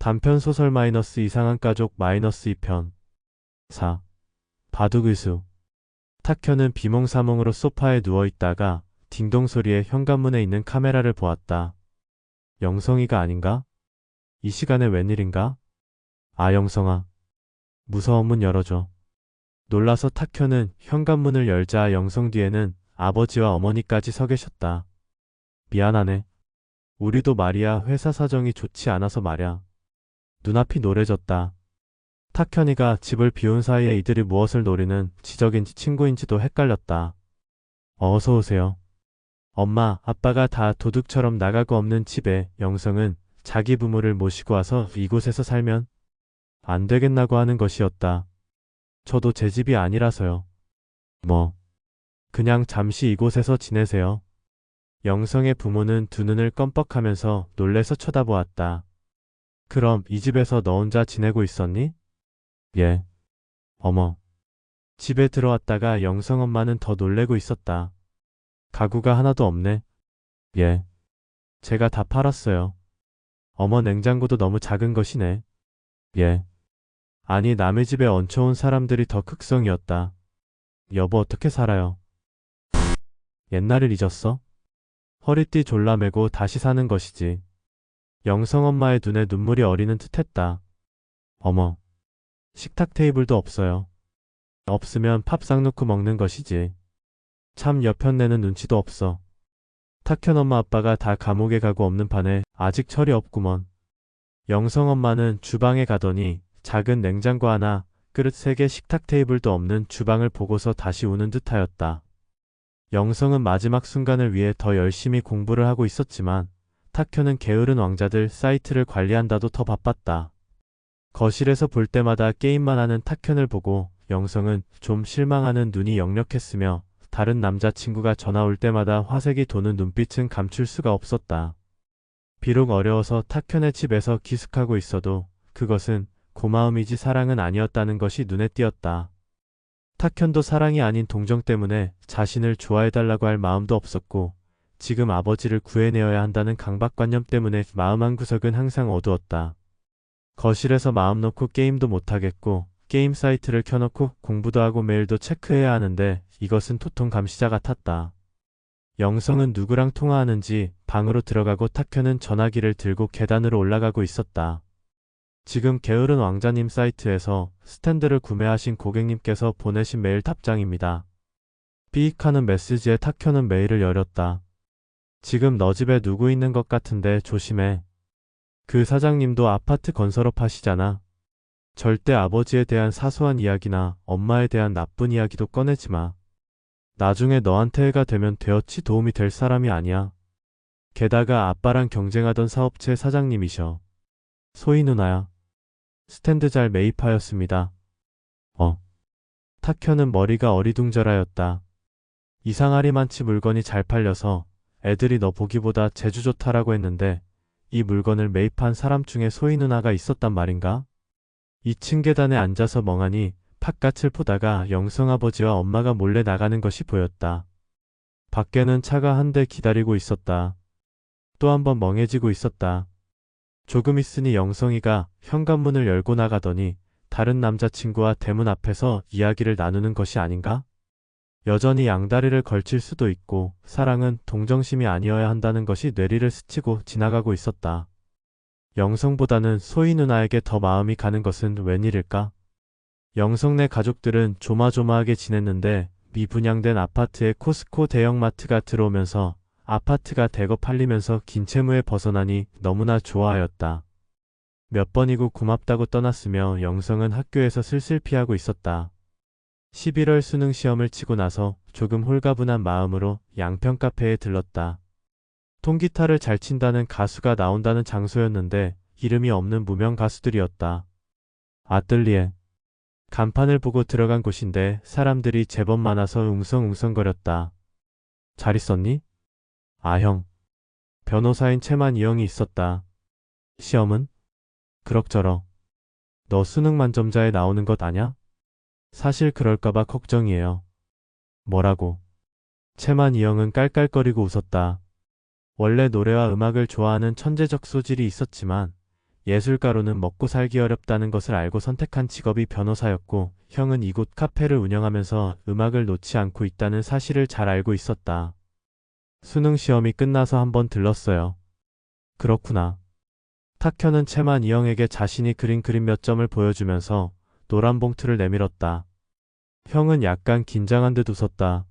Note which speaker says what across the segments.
Speaker 1: 단편 소설 마이너스 이상한 가족 마이너스 2편 4. 바둑의수 탁현은 비몽사몽으로 소파에 누워있다가 딩동 소리에 현관문에 있는 카메라를 보았다. 영성이가 아닌가? 이 시간에 웬일인가? 아 영성아. 무서운 문 열어줘. 놀라서 탁현은 현관문을 열자 영성 뒤에는 아버지와 어머니까지 서 계셨다. 미안하네. 우리도 말이야 회사 사정이 좋지 않아서 말야. 눈앞이 노래졌다. 탁현이가 집을 비운 사이에 이들이 무엇을 노리는 지적인지 친구인지도 헷갈렸다. 어서 오세요. 엄마, 아빠가 다 도둑처럼 나가고 없는 집에 영성은 자기 부모를 모시고 와서 이곳에서 살면 안 되겠나고 하는 것이었다. 저도 제 집이 아니라서요. 뭐, 그냥 잠시 이곳에서 지내세요. 영성의 부모는 두 눈을 껌뻑하면서 놀래서 쳐다보았다. 그럼 이 집에서 너 혼자 지내고 있었니? 예. 어머. 집에 들어왔다가 영성 엄마는 더 놀래고 있었다. 가구가 하나도 없네. 예. 제가 다 팔았어요. 어머 냉장고도 너무 작은 것이네. 예. 아니 남의 집에 얹혀온 사람들이 더 극성이었다. 여보 어떻게 살아요? 옛날을 잊었어? 허리띠 졸라 매고 다시 사는 것이지. 영성 엄마의 눈에 눈물이 어리는 듯했다. 어머. 식탁 테이블도 없어요. 없으면 팝상 놓고 먹는 것이지. 참 여편네는 눈치도 없어. 탁현 엄마 아빠가 다 감옥에 가고 없는 판에 아직 철이 없구먼. 영성 엄마는 주방에 가더니 작은 냉장고 하나, 그릇 세 개 식탁 테이블도 없는 주방을 보고서 다시 우는 듯하였다. 영성은 마지막 순간을 위해 더 열심히 공부를 하고 있었지만 탁현은 게으른 왕자들 사이트를 관리한다도 더 바빴다. 거실에서 볼 때마다 게임만 하는 탁현을 보고 영성은 좀 실망하는 눈이 역력했으며 다른 남자친구가 전화 올 때마다 화색이 도는 눈빛은 감출 수가 없었다. 비록 어려워서 탁현의 집에서 기숙하고 있어도 그것은 고마움이지 사랑은 아니었다는 것이 눈에 띄었다. 탁현도 사랑이 아닌 동정 때문에 자신을 좋아해달라고 할 마음도 없었고 지금 아버지를 구해내어야 한다는 강박관념 때문에 마음 한구석은 항상 어두웠다. 거실에서 마음 놓고 게임도 못하겠고 게임 사이트를 켜놓고 공부도 하고 메일도 체크해야 하는데 이것은 토통 감시자 같았다. 영성은 누구랑 통화하는지 방으로 들어가고 탁현은 전화기를 들고 계단으로 올라가고 있었다. 지금 게으른 왕자님 사이트에서 스탠드를 구매하신 고객님께서 보내신 메일 답장입니다. 삐익하는 메시지에 탁현은 메일을 열었다. 지금 너 집에 누구 있는 것 같은데 조심해. 그 사장님도 아파트 건설업 하시잖아. 절대 아버지에 대한 사소한 이야기나 엄마에 대한 나쁜 이야기도 꺼내지 마. 나중에 너한테 해가 되면 되어치 도움이 될 사람이 아니야. 게다가 아빠랑 경쟁하던 사업체 사장님이셔. 소희 누나야. 스탠드 잘 매입하였습니다. 어. 탁현은 머리가 어리둥절하였다. 이상하리만치 물건이 잘 팔려서 애들이 너 보기보다 재주 좋다라고 했는데 이 물건을 매입한 사람 중에 소희 누나가 있었단 말인가? 2층 계단에 앉아서 멍하니 팥같을 보다가 영성 아버지와 엄마가 몰래 나가는 것이 보였다. 밖에는 차가 한 대 기다리고 있었다. 또 한 번 멍해지고 있었다. 조금 있으니 영성이가 현관문을 열고 나가더니 다른 남자친구와 대문 앞에서 이야기를 나누는 것이 아닌가? 여전히 양다리를 걸칠 수도 있고 사랑은 동정심이 아니어야 한다는 것이 뇌리를 스치고 지나가고 있었다. 영성보다는 소희 누나에게 더 마음이 가는 것은 웬일일까? 영성네 가족들은 조마조마하게 지냈는데 미분양된 아파트에 코스코 대형마트가 들어오면서 아파트가 대거 팔리면서 긴 채무에 벗어나니 너무나 좋아하였다. 몇 번이고 고맙다고 떠났으며 영성은 학교에서 슬슬 피하고 있었다. 11월 수능 시험을 치고 나서 조금 홀가분한 마음으로 양평 카페에 들렀다. 통기타를 잘 친다는 가수가 나온다는 장소였는데 이름이 없는 무명 가수들이었다. 아뜰리에. 간판을 보고 들어간 곳인데 사람들이 제법 많아서 웅성웅성거렸다. 잘 있었니? 아 형. 변호사인 채만 이형이 있었다. 시험은? 그럭저럭. 너 수능 만점자에 나오는 것 아냐? 사실 그럴까봐 걱정이에요. 뭐라고? 채만 이형은 깔깔거리고 웃었다. 원래 노래와 음악을 좋아하는 천재적 소질이 있었지만 예술가로는 먹고 살기 어렵다는 것을 알고 선택한 직업이 변호사였고 형은 이곳 카페를 운영하면서 음악을 놓지 않고 있다는 사실을 잘 알고 있었다. 수능 시험이 끝나서 한번 들렀어요. 그렇구나. 탁현은 채만 이형에게 자신이 그린 그림 몇 점을 보여주면서 노란 봉투를 내밀었다. 형은 약간 긴장한 듯 웃었다.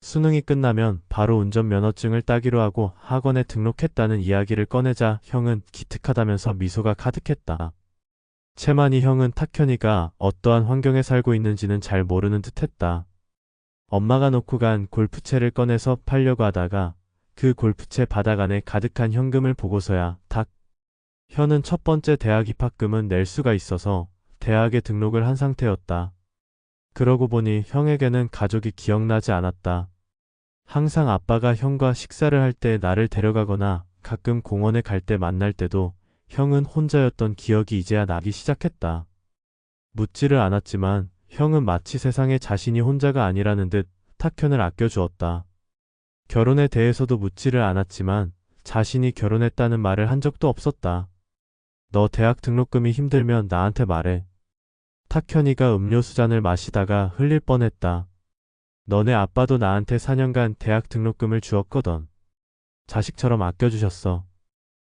Speaker 1: 수능이 끝나면 바로 운전면허증을 따기로 하고 학원에 등록했다는 이야기를 꺼내자 형은 기특하다면서 미소가 가득했다. 채만이 형은 탁현이가 어떠한 환경에 살고 있는지는 잘 모르는 듯 했다. 엄마가 놓고 간 골프채를 꺼내서 팔려고 하다가 그 골프채 바닥 안에 가득한 현금을 보고서야 탁. 현은 첫 번째 대학 입학금은 낼 수가 있어서 대학에 등록을 한 상태였다. 그러고 보니 형에게는 가족이 기억나지 않았다. 항상 아빠가 형과 식사를 할 때 나를 데려가거나 가끔 공원에 갈 때 만날 때도 형은 혼자였던 기억이 이제야 나기 시작했다. 묻지를 않았지만 형은 마치 세상에 자신이 혼자가 아니라는 듯 탁현을 아껴주었다. 결혼에 대해서도 묻지를 않았지만 자신이 결혼했다는 말을 한 적도 없었다. 너 대학 등록금이 힘들면 나한테 말해. 탁현이가 음료수 잔을 마시다가 흘릴 뻔했다. 너네 아빠도 나한테 4년간 대학 등록금을 주었거든. 자식처럼 아껴주셨어.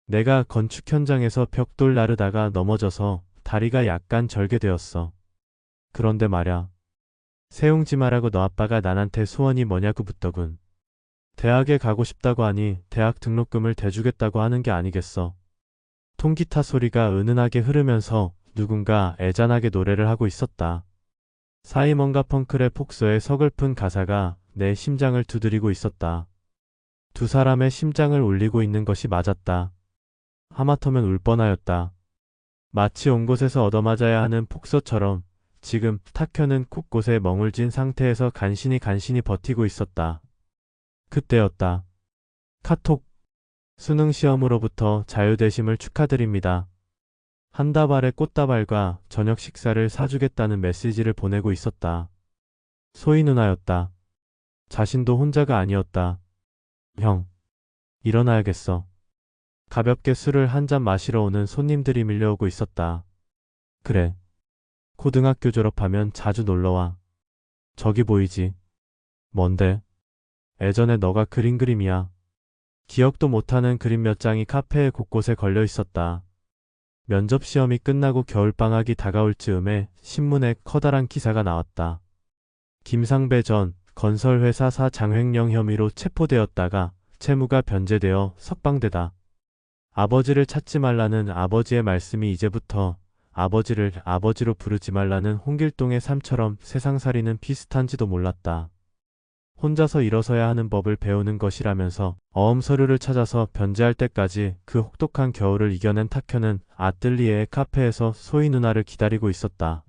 Speaker 1: 내가 건축 현장에서 벽돌 나르다가 넘어져서 다리가 약간 절개되었어. 그런데 말야. 세웅지 말하고 너 아빠가 난한테 소원이 뭐냐고 묻더군. 대학에 가고 싶다고 하니 대학 등록금을 대주겠다고 하는 게 아니겠어. 통기타 소리가 은은하게 흐르면서 누군가 애잔하게 노래를 하고 있었다. 사이먼과 펑클의 폭소의 서글픈 가사가 내 심장을 두드리고 있었다. 두 사람의 심장을 울리고 있는 것이 맞았다. 하마터면 울 뻔하였다. 마치 온 곳에서 얻어맞아야 하는 폭소처럼 지금 탁현은 곳곳에 멍울진 상태에서 간신히 간신히 버티고 있었다. 그때였다. 카톡. 수능 시험으로부터 자유대심을 축하드립니다. 한 다발의 꽃다발과 저녁 식사를 사주겠다는 메시지를 보내고 있었다. 소희 누나였다. 자신도 혼자가 아니었다. 형. 일어나야겠어. 가볍게 술을 한 잔 마시러 오는 손님들이 밀려오고 있었다. 그래. 고등학교 졸업하면 자주 놀러와. 저기 보이지? 뭔데? 예전에 너가 그린 그림이야. 기억도 못하는 그림 몇 장이 카페에 곳곳에 걸려 있었다. 면접 시험이 끝나고 겨울방학이 다가올 즈음에 신문에 커다란 기사가 나왔다. 김상배 전 건설회사 사 장횡령 혐의로 체포되었다가 채무가 변제되어 석방되다. 아버지를 찾지 말라는 아버지의 말씀이 이제부터 아버지를 아버지로 부르지 말라는 홍길동의 삶처럼 세상살이는 비슷한지도 몰랐다. 혼자서 일어서야 하는 법을 배우는 것이라면서 어음 서류를 찾아서 변제할 때까지 그 혹독한 겨울을 이겨낸 탁현은 아뜰리에의 카페에서 소희 누나를 기다리고 있었다.